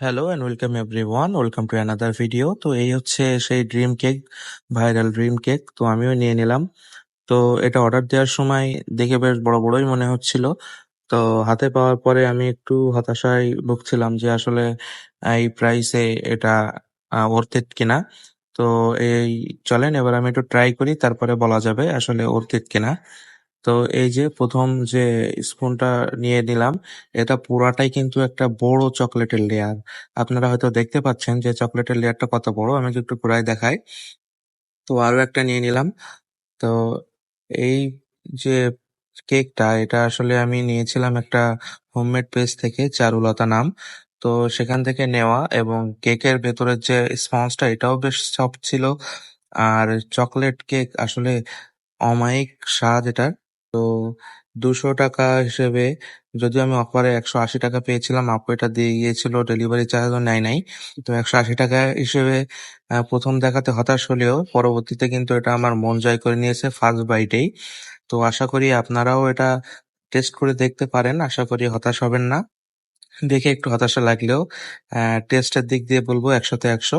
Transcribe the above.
Hello and welcome everyone welcome to another video তো এই হচ্ছে সেই dream cake viral dream cake তো আমিও নিয়ে নিলাম। তো এটা অর্ডার দেওয়ার সময় দেখে বেশ বড় বড়ই মনে হচ্ছিল। তো হাতে পাওয়ার পরে আমি একটু হতাশায় ভুগছিলাম যে আসলে এই প্রাইসে এটা ওর্থ ইট কিনা। তো এই চলেন, এবার আমি একটু ট্রাই করি, তারপরে বলা যাবে আসলে ওর্থ ইট কিনা। তো এই যে প্রথম যে স্পুনটা নিয়ে নিলাম, এটা পুরাটাই কিন্তু একটা বড় চকলেটের লেয়ার আপনারা হয়তো দেখতে পাচ্ছেন যে চকলেটের লেয়ারটা কত বড়, আমি একটু পুরাই দেখাই। তো আরও একটা নিয়ে নিলাম। তো এই যে কেকটা এটা আসলে আমি নিয়েছিলাম একটা হোমমেড পেজ থেকে, চারুলতা নাম। তো সেখান থেকে নেওয়া এবং কেকের ভেতরের যে স্পঞ্জটা এটাও বেশ সফট ছিল। আর চকলেট কেক আসলে অমায়িক স্বাদ এটার। তো দুশো টাকা হিসেবে যদিও আমি অফারে একশো আশি টাকা পেয়েছিলাম, আপু এটা দিয়ে গিয়েছিল ডেলিভারি চার্জও নেয় নাই। তো একশো আশি টাকা হিসেবে প্রথম দেখাতে হতাশ হলেও পরবর্তীতে কিন্তু এটা আমার মন জয় করে নিয়েছে ফার্স্ট বাইটেই তো আশা করি আপনারাও এটা টেস্ট করে দেখতে পারেন, আশা করি হতাশ হবেন না। দেখে একটু হতাশা লাগলেও টেস্টের দিক দিয়ে বলব একশোতে একশো।